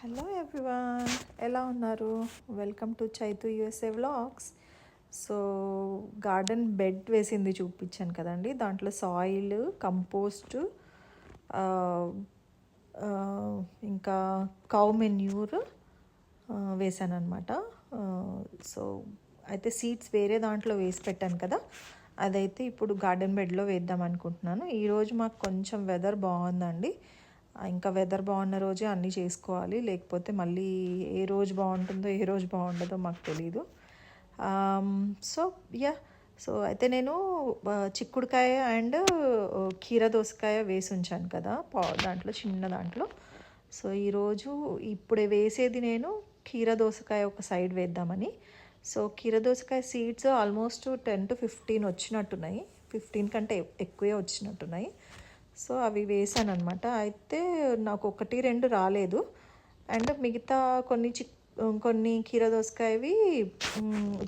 Hello everyone ఎలా ఉన్నారు? Welcome to Chaitu USA vlogs. So garden bed వేసింది చూపించాను కదండి. దాంట్లో సాయిల్ కంపోస్ట్ ఇంకా కౌ మెన్యూర్ వేసాను అనమాట సో అయితే సీడ్స్ వేరే దాంట్లో వేసి పెట్టాను కదా. అదైతే ఇప్పుడు గార్డెన్ బెడ్లో వేద్దాం అనుకుంటున్నాను. ఈరోజు మాకు కొంచెం వెదర్ బాగుందండి. ఇంకా వెదర్ బాగున్న రోజే అన్నీ చేసుకోవాలి. లేకపోతే మళ్ళీ ఏ రోజు బాగుంటుందో ఏ రోజు బాగుండదో మాకు తెలీదు. సో యా సో అయితే నేను చిక్కుడుకాయ అండ్ కీర దోసకాయ వేసి ఉంచాను కదా పా దాంట్లో చిన్న దాంట్లో. సో ఈరోజు ఇప్పుడే వేసేది నేను కీర దోసకాయ ఒక సైడ్ వేద్దామని. సో కీర దోసకాయ seeds almost ten to fifteen వచ్చినట్టున్నాయి. Fifteen కంటే ఎక్కువే వచ్చినట్టున్నాయి. సో అవి వేసాను అనమాట అయితే నాకు ఒకటి రెండు రాలేదు. అండ్ మిగతా కొన్ని చిక్ కొన్ని కీర దోసకాయవి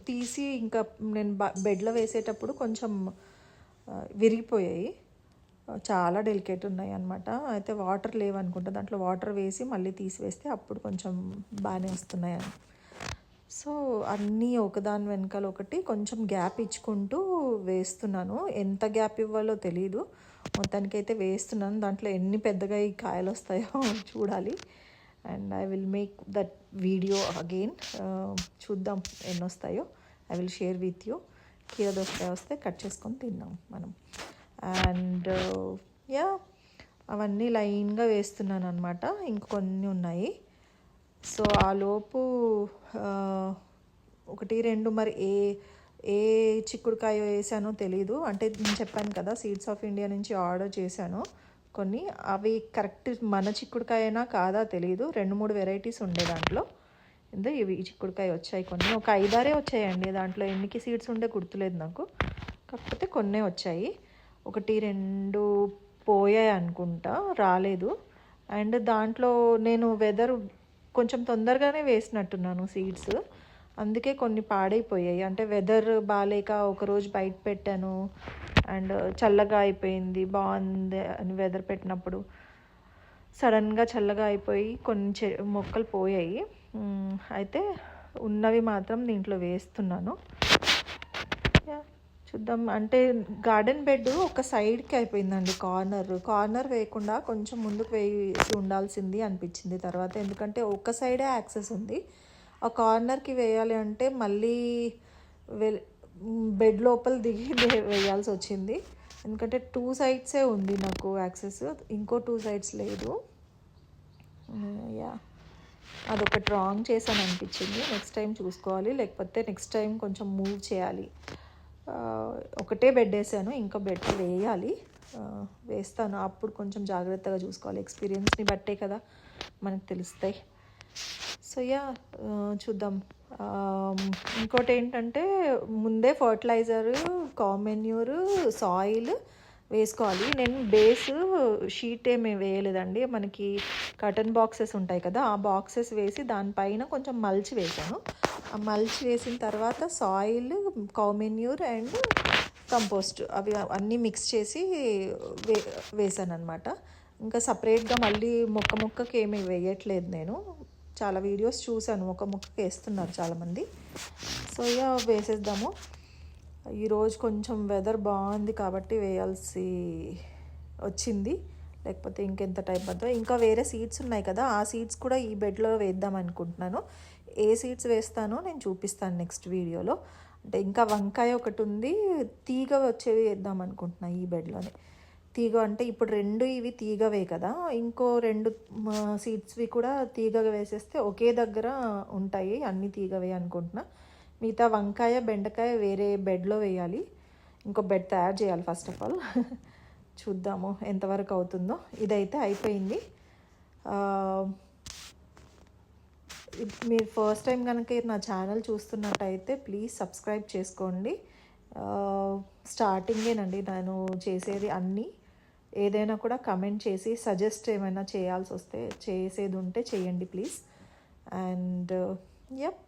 తీసి ఇంకా నేను బ- బెడ్లో వేసేటప్పుడు కొంచెం విరిగిపోయాయి. చాలా డెలికేట్ ఉన్నాయి అనమాట అయితే వాటర్ లేవనుకుంటా దాంట్లో వాటర్ వేసి మళ్ళీ తీసివేస్తే అప్పుడు కొంచెం బాగానే వస్తున్నాయి అని సో అన్నీ ఒకదాని వెనకాల ఒకటి కొంచెం గ్యాప్ ఇచ్చుకుంటూ వేస్తున్నాను. ఎంత గ్యాప్ ఇవ్వాలో తెలియదు మొత్తానికి అయితే వేస్తున్నాను. దాంట్లో ఎన్ని పెద్దగా ఈ కాయలు వస్తాయో చూడాలి. And I will make that video again. చూద్దాం ఎన్ని వస్తాయో I will share with you. కీరదోసకాయ వస్తే కట్ చేసుకొని తిన్నాం మనం. అండ్ యా అవన్నీ లైన్గా వేస్తున్నాను అనమాట ఇంకొన్ని ఉన్నాయి. సో ఆ లోపు ఒకటి రెండు మరి ఏ ఏ చిక్కుడుకాయ వేసానో తెలీదు. అంటే నేను చెప్పాను కదా సీడ్స్ ఆఫ్ ఇండియా నుంచి ఆర్డర్ చేశాను. కొన్ని అవి కరెక్ట్ మన చిక్కుడుకాయనా కాదా తెలీదు. రెండు మూడు వెరైటీస్ ఉండే దాంట్లో. ఇందో ఇవి చిక్కుడుకాయ వచ్చాయి కొన్ని. ఒక ఐదారే వచ్చాయండి దాంట్లో. ఎన్నికి సీడ్స్ ఉండే గుర్తులేదు నాకు. కాకపోతే కొన్నే వచ్చాయి. ఒకటి రెండు పోయాయి అనుకుంటా. రాలేదు. అండ్ దాంట్లో నేను వెదర్ కొంచెం తొందరగానే వేసినట్టున్నాను సీడ్స్ అందుకే కొన్ని పాడైపోయాయి. అంటే వెదర్ బాగాలేక ఒకరోజు బయట పెట్టాను. అండ్ చల్లగా అయిపోయింది. బాగుంది అని వెదర్ పెట్టినప్పుడు సడన్గా చల్లగా అయిపోయి కొన్ని చె మొక్కలు పోయాయి. అయితే ఉన్నవి మాత్రం దీంట్లో వేస్తున్నాను. చూద్దాం. అంటే గార్డెన్ బెడ్ ఒక సైడ్కి అయిపోయిందండి కార్నర్ కార్నర్ వేయకుండా కొంచెం ముందుకు వేసి ఉండాల్సింది అనిపించింది. తర్వాత ఎందుకంటే ఒక సైడే యాక్సెస్ ఉంది. ఆ కార్నర్కి వేయాలి అంటే మళ్ళీ వె బెడ్ లోపల దిగి వేయాల్సి వచ్చింది. ఎందుకంటే టూ సైడ్సే ఉంది నాకు యాక్సెస్. ఇంకో టూ సైడ్స్ లేదు. యా. అదొకటి రాంగ్ చేశాను అనిపించింది. నెక్స్ట్ టైం చూసుకోవాలి. లేకపోతే నెక్స్ట్ టైం కొంచెం మూవ్ చేయాలి. ఒకటే బెడ్ వేసాను. ఇంకో బెడ్ వేయాలి. వేస్తాను. అప్పుడు కొంచెం జాగ్రత్తగా చూసుకోవాలి. ఎక్స్పీరియన్స్ని బట్టే కదా మనకు తెలుస్తాయి. సో యా చూద్దాం. ఇంకోటి ఏంటంటే ముందే ఫర్టిలైజరు కామెన్యూర్ సాయిల్ వేసుకోవాలి. నేను బేస్ షీట్ ఏమి వేయలేదండి. మనకి కటన్ బాక్సెస్ ఉంటాయి కదా ఆ బాక్సెస్ వేసి దానిపైన కొంచెం మల్చి వేసాను. ఆ మల్చి వేసిన తర్వాత సాయిల్ కామెన్యూర్ అండ్ కంపోస్ట్ అవి అన్నీ మిక్స్ చేసి వే వేసాను అనమాట ఇంకా సపరేట్గా మళ్ళీ మొక్క మొక్కకి ఏమి వేయట్లేదు నేను. చాలా వీడియోస్ చూశాను. ఒక ముక్కకి వేస్తున్నారు చాలామంది. సో ఇక వేసేద్దాము. ఈరోజు కొంచెం వెదర్ బాగుంది కాబట్టి వేయాల్సి వచ్చింది. లేకపోతే ఇంకెంత టైం పడుతుందో. ఇంకా వేరే సీడ్స్ ఉన్నాయి కదా. ఆ సీడ్స్ కూడా ఈ బెడ్లో వేద్దాం అనుకుంటున్నాను. ఏ సీడ్స్ వేస్తానో నేను చూపిస్తాను నెక్స్ట్ వీడియోలో. అంటే ఇంకా వంకాయ ఒకటి ఉంది. తీగ వచ్చేవి వేద్దాం అనుకుంటున్నాను ఈ బెడ్లోనే తీగ అంటే ఇప్పుడు రెండు ఇవి తీగవే కదా. ఇంకో రెండు సీడ్స్వి కూడా తీగగా వేసేస్తే ఒకే దగ్గర ఉంటాయి అన్ని తీగవే అనుకుంటున్నా. మిగతా వంకాయ బెండకాయ వేరే బెడ్లో వేయాలి. ఇంకో బెడ్ తయారు చేయాలి ఫస్ట్ ఆఫ్ ఆల్ చూద్దాము ఎంతవరకు అవుతుందో. ఇదైతే అయిపోయింది. ఇప్- మీరు ఫస్ట్ టైం కనుక నా ఛానల్ చూస్తున్నట్టయితే ప్లీజ్ సబ్స్క్రైబ్ చేసుకోండి. స్టార్టింగేనండి నేను చేసేది అన్నీ. ఏదైనా కూడా కమెంట్ చేసి సజెస్ట్ ఏమైనా చేయాల్సి వస్తే చేసేది ఉంటే చేయండి ప్లీజ్ అండ్ యప్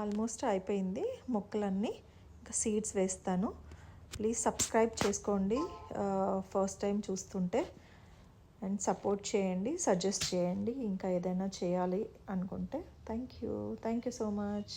ఆల్మోస్ట్ అయిపోయింది మొక్కలన్నీ. ఇంకా సీడ్స్ వేస్తాను. ప్లీజ్ సబ్స్క్రైబ్ చేసుకోండి uh, ఫస్ట్ టైం చూస్తుంటే. అండ్ సపోర్ట్ చేయండి సజెస్ట్ చేయండి ఇంకా ఏదైనా చేయాలి అనుకుంటే. Thank you thank you so much